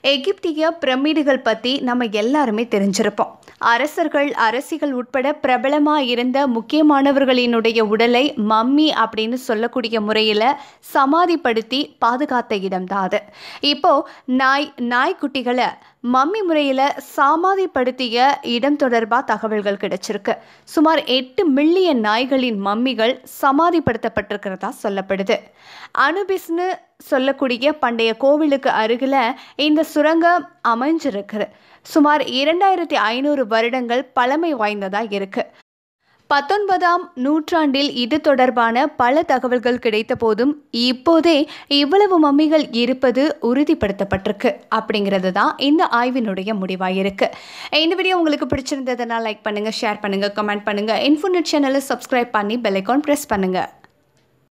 எகிப்திய பிரமிடுகள் பற்றி நம்ம எல்லாருமே தெரிஞ்சிருப்போம். அரசர்கள் அரசிகள் உட்பட பிரபலமாக இருந்த முக்கியமானவர்களினுடைய உடலை மம்மி அப்படின்னு சொல்லக்கூடிய முறையில் சமாதிப்படுத்தி பாதுகாத்த இடம்தான் அது. இப்போது நாய் நாய்க்குட்டிகளை மம்மி முறையில் சமாதிப்படுத்திய இடம் தொடர்பாக தகவல்கள் கிடைச்சிருக்கு. சுமார் எட்டு மில்லியன் நாய்களின் மம்மிகள் சமாதிப்படுத்தப்பட்டிருக்கிறதா சொல்லப்படுது. அனுபிஸ்னு சொல்லக்கூடிய பண்டைய கோவிலுக்கு அருகில் இந்த சுரங்கம் அமைஞ்சிருக்கு சுமார் இரண்டாயிரத்தி ஐநூறு வருடங்கள் பழமை வாய்ந்ததாக இருக்குது பத்தொன்பதாம் நூற்றாண்டில் இது தொடர்பான பல தகவல்கள் கிடைத்த போதும் இப்போதே இவ்வளவு மம்மிகள் இருப்பது உறுதிப்படுத்தப்பட்டிருக்கு. அப்படிங்கிறது தான் இந்த ஆய்வினுடைய முடிவாக இருக்கு இந்த வீடியோ உங்களுக்கு பிடிச்சிருந்ததுனால் லைக் பண்ணுங்க ஷேர் பண்ணுங்கள் கமெண்ட் பண்ணுங்க. இன்ஃபோநெட் சேனலை சப்ஸ்கிரைப் பண்ணி பெல் ஐக்கான் ப்ரெஸ் பண்ணுங்கள்